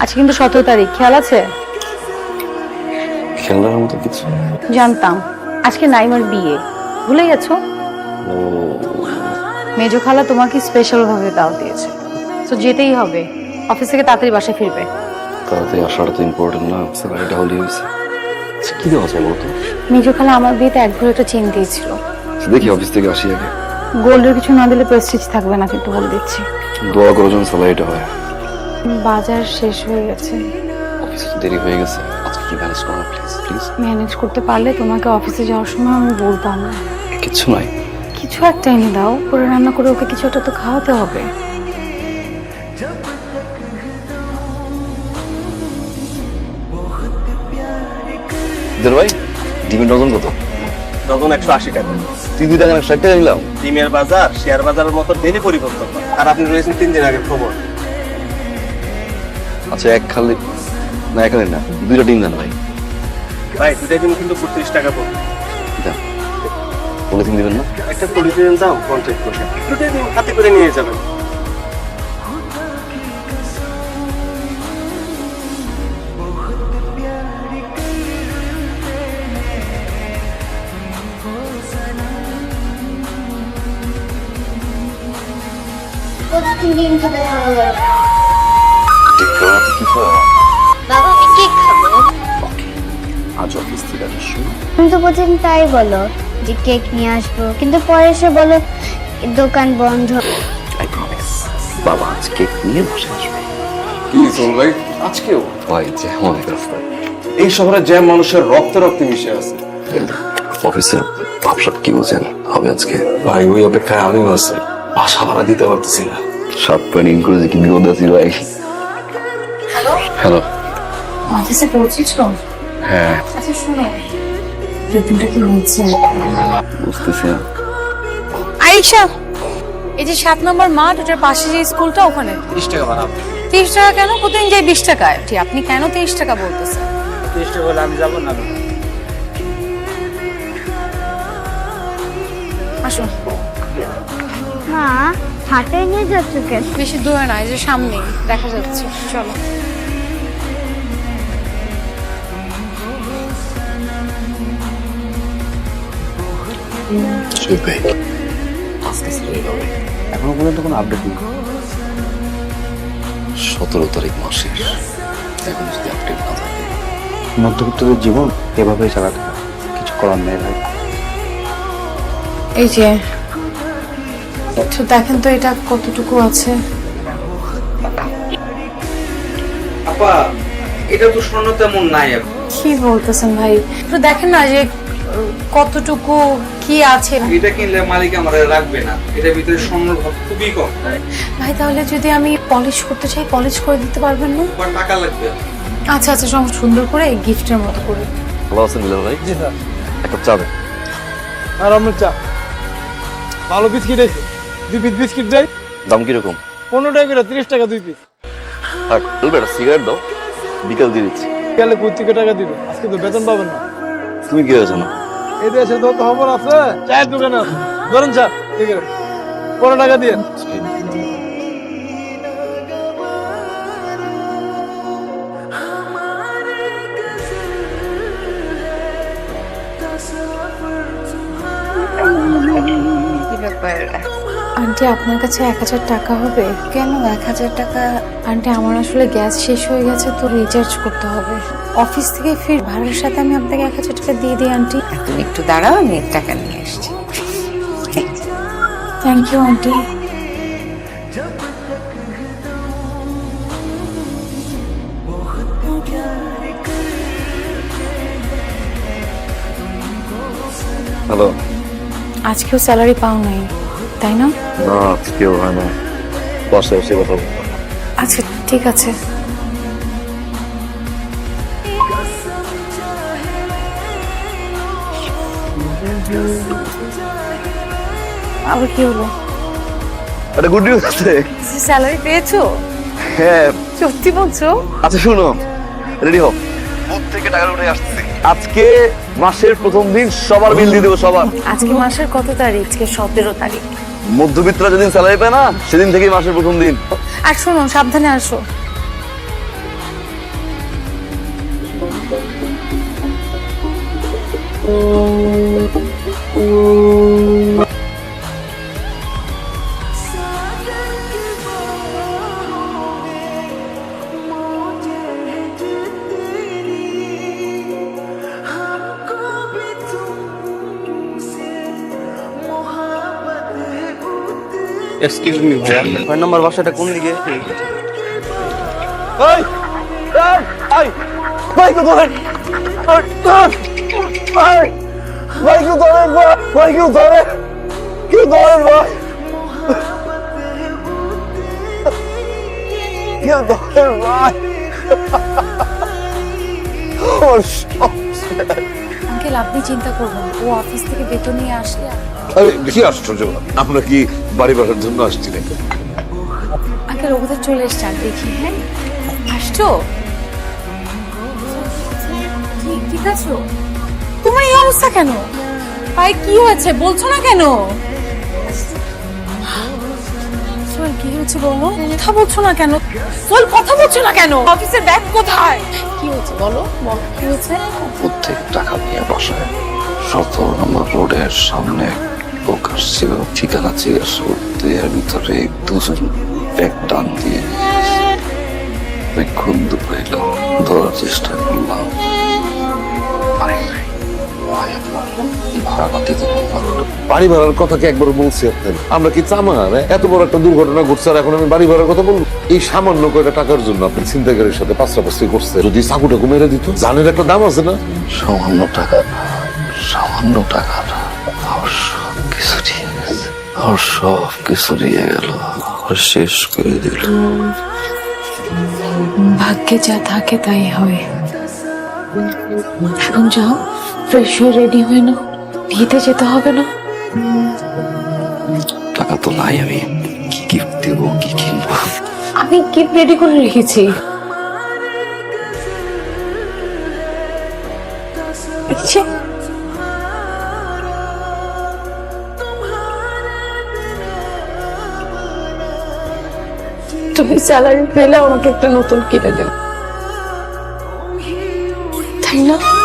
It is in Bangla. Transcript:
আজকে কিন্তু সতেরো তারিখ খেয়াল আছে? খেলার মতো কিছু জানতাম। আজকে নাইমার বিয়ে। ভুলে গেছো? মেজো খালা তোমাকে স্পেশাল ভাবে দাও দিয়েছে। তো যেতেই হবে। অফিস থেকে তাড়াতাড়ি বাসায় ফিরবে। তাড়াতাড়ি আসাটা তো ইম্পর্টেন্ট না। স্যালারিটা হলেই হয়েছে। আচ্ছা, কি দেওয়া যায় বলতো মেজো খালা আমার বিয়েতে এক ভরে একটা চেন দিয়েছিল। আচ্ছা, দেখি অফিস থেকে আসি আগে। গোল্ডের কিছু না দিলে প্রেস্টিজ থাকবে না কিন্তু বলে দিচ্ছি। দোয়া করার জন্য স্যালারিটা হয়। বাজার শেষ হয়ে গেছে। অফিসে দেরি হয়ে গেছে। আজকে কি ম্যানেজ করো প্লিজ প্লিজ? ম্যানেজ করতে পারলে তোমাকে অফিসে যাওয়ার সময় আমি বলতাম। না কিচ্ছু নাই কিছু একটা এনে দাও। করে রান্না করে ওকে কিছু একটা তো খাওয়াতে হবে। ভাই ডিমের ডজন কত? ডজন একশো আশি টাকা। তুই দুই টাকা ষাট টাকা নিলাম। ডিমের বাজার শেয়ার বাজারের মতো ডেলি পরিবর্তন। আর আপনি রয়েছেন তিন দিন আগে খবর। আচ্ছা এক খালি না এক খালি না দুইটা ডিম দেন ভাই। ভাই দুটাই ডিম কিন্তু বত্রিশ টাকা পড়বে। দেন পলিথিন দিবেন না। একটা পলিথিন দাও কন্ট্যাক্ট করে ডিম হাতে করে নিয়ে যাবেন। প্রতিদিন খেতে ভালো লাগে আমি কেক খাব আজ অফিস থেকে সময় তুমি তো প্রতিদিন তাই বলো যে কেক নিয়ে আসব। কিন্তু পরে এসে বলো দোকান বন্ধ। আই প্রমিস বাবা আজ কেক নিয়ে বসে আসবে। কি সোল ভাই? আজকেও? ভাই যে অনেক রাস্তায়। এই শহরে জ্যাম মানুষের রক্তে রক্তে মিশে আছে। অফিসের ভাবসাব কি বুঝেন? হবে আজকে ভাই ওই অপেক্ষায় আমিও আছি। বাসা ভাড়া দিতে পারতেছি না। সাত পয়েন্ট ইনক্লুজে কি বিপদ ভাই? হ্যালো অফিসে পৌঁছেছো? হ্যাঁ। আচ্ছা শুনো। কি হয়েছে বুঝতেছি আইসা এই যে সাত নম্বর মাঠ ওটার পাশে যে স্কুলটা ওখানে। তিরিশ টাকা বাড়াবো তিরিশ টাকা কেন? প্রতিদিন যাই বিশ টাকায় ঠিক আপনি কেন তিরিশ টাকা বলতেছেন? তিরিশ টাকা হলে আমি যাব না। আসুন মা হাটে নিয়ে যাচ্ছ কেন? বেশি দূরে না এই যে সামনেই দেখা যাচ্ছে। চলো। যাবে এখনও পর্যন্ত কোনো আপডেট নেই। সতেরো তারিখ মাসের। এখন যদি আপডেট না থাকে। মধ্যবিত্তদের জীবন এভাবেই চালাতে হয়। কিছু করার নেই ভাই। এই যে একটু দেখেন তো এটা কতটুকু আছে। আপা এটা তো স্বর্ণ তেমন নাই কি বলতেছেন ভাই? একটু দেখেন না যে কতটুকু কি আছে? এটা কিনলে মালিক আমার রাখবে না। এটার ভিতরে স্বর্ণর ভাব খুবই কম। ভাই তাহলে যদি আমি পলিশ করতে চাই পলিশ করে দিতে পারবেন না? টাকা লাগবে। আচ্ছা আচ্ছা সব সুন্দর করে গিফটের মতো করে। ভালো আছেন বিলাল ভাই? এক কাপ চা দেন। আর আমরা চা। ভালো বিস্কিট আছে। দুই পিস বিস্কিট দেয়। দাম কীরকম? পনেরো টাকা করে তিরিশ টাকা দুই পিস থাক বলবে একটা সিগারেট দাও। বিকাল দিয়ে দিচ্ছি। গেলে কোথেকে টাকা দিবে। আজকে তো বেতন পাবেন না। তুমি কি হয়েছো না? এই দেশে তো খবর আছে। চায়ের দোকানে আছে। ধরুন চা ঠিক আছে। পনেরো টাকা দিয়ে। আন্টি আপনার কাছে এক হাজার টাকা হবে? কেন এক হাজার টাকা? আন্টি আমার আসলে গ্যাস শেষ হয়ে গেছে তো রিচার্জ করতে হবে। অফিস থেকে ফির ভাড়ার সাথে আমি আপনাকে এক হাজার টাকা দিয়ে দিই আন্টি। এখন একটু দাঁড়াও আমি টাকা নিয়ে আসছি। Thank you aunty. হ্যালো আজকেও স্যালারি পাও নাই তাই না? না আজকেও হয় না। বাসায় এসে কথা আচ্ছা ঠিক আছে। আবার কি হলো? একটা গুড নিউজ আছে। স্যালারি পেয়েছ? হ্যাঁ। সত্যি বলছো? আচ্ছা শুনো। রেডি হও। বুথ থেকে টাকা উঠে আসছে আজকে মাসের প্রথম দিন সবার বিল দিয়ে দেবো সবার। আজকে মাসের কত তারিখ? আজকে সতেরো তারিখ। মধ্যবিত্তরা যেদিন স্যালারি পায় না সেদিন থেকেই মাসের প্রথম দিন। আর শোনো সাবধানে আসো। Oh. এক্সকিউজ মি ভাইয়া ছয় নম্বর বাসাটা কোন দিকে? ভাই ভাই আঙ্কেল আপনি চিন্তা করবেন ও অফিস থেকে বেতন নিয়ে আসলে আরে কি আশ্চর্য! আমরা কি বাড়ি বাড়ার জন্য আসছি নাকি আঙ্কেল ওদের চলে এসছে আর দেখি হ্যাঁ? আসছো? ঠিক আছো? তোমার এই অবস্থা কেন? ভাই কি হয়েছে? বলছো না কেন? সোহেল, কি হয়েছে বলো? কথা বলছো না কেন? সোল কথা বলছো না কেন? অফিসের ব্যাগ কোথায়? কি হয়েছে বলো? বলো কি হয়েছে? প্রত্যেক টাকা নিয়ে বসায়। সতেরো নম্বর রোডের সামনে লোক ছিল ঠিকানা জিজ্ঞাসা করতে এর ভিতরে দুজন ব্যাগ টান দিয়ে অনেকক্ষণ দুপাইল ধরার চেষ্টা করলাম। বাড়ি ভাড়ার কথা কি একবার বলছি আপনাকে আমরা কি চামার এত বড় একটা দুর্ঘটনা ঘটছে আর এখন আমি বাড়ি ভাড়ার কথা বলব? এই সামান্য কয়টা টাকার জন্য আপনি ছিনতাইকারীর সাথে পাঁচটা করছে যদি চাকুটাকু মেরে দিত? জানের একটা দাম আছে না? সামান্য টাকা সামান্য টাকা না আমার সব কিছু নিয়ে গেল। আমার শেষ করে দিল। ভাগ্যে যা থাকে তাই হয়। এখন যাও ফ্রেশ হয়ে রেডি হয়ে নাও। বিয়েতে যেতে হবে না। টাকা তো নাই আমি কি গিফট দেবো কি কিনবো? আমি গিফট রেডি করে রেখেছি। এই তুমি স্যালারি পেলে আমাকে একটা নতুন কিনে দেবে। তাই না?